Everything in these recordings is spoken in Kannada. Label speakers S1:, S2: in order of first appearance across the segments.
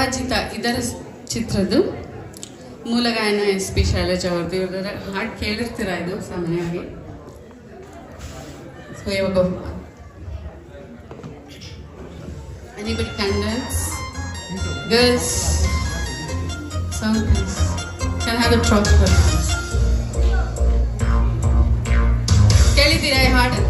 S1: ಪರಾಜಿತ ಇದರ ಚಿತ್ರದ್ದು ಮೂಲಗಾಯನ ಎಸ್ ಪಿ ಶೈಲಜ ಅವ್ರದ್ದು. ಇವರ ಹಾಡು ಕೇಳಿರ್ತೀರ ಇದು ಸಾಮಾನ್ಯವಾಗಿ? ಸ್ವಯಂಬಹುಮಾನಿಬಿಟ್ಟು ಕ್ಯಾಂಡಲ್ಸ್ ಗರ್ಲ್ಸ್ ಸೌಂಡ್ಸ್ ಕ್ಯಾನ್ ಅ ಕೇಳಿದ್ದೀರಾ ಈ ಹಾಡು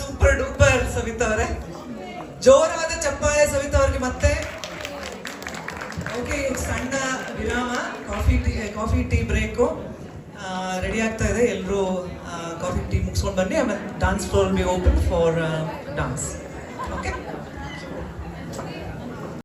S2: ಸೂಪರ್ ಡೂಪರ್ ಸವಿತಾ ಅವರೇ. ಜೋರಾದ ಚಪ್ಪಾಳೆ ಸವಿತಾ ಅವ್ರಿಗೆ ಮತ್ತೆ. ಓಕೆ ಸಣ್ಣ ವಿರಾಮ coffee tea coffee tea break ready ಆಗ್ತಾ ಇದೆ. ಎಲ್ಲರೂ ಕಾಫಿ ಟೀ ಮುಗಿಸ್ಕೊಂಡು ಬನ್ನಿ. ಆಮೇಲೆ dance floor be open for dance okay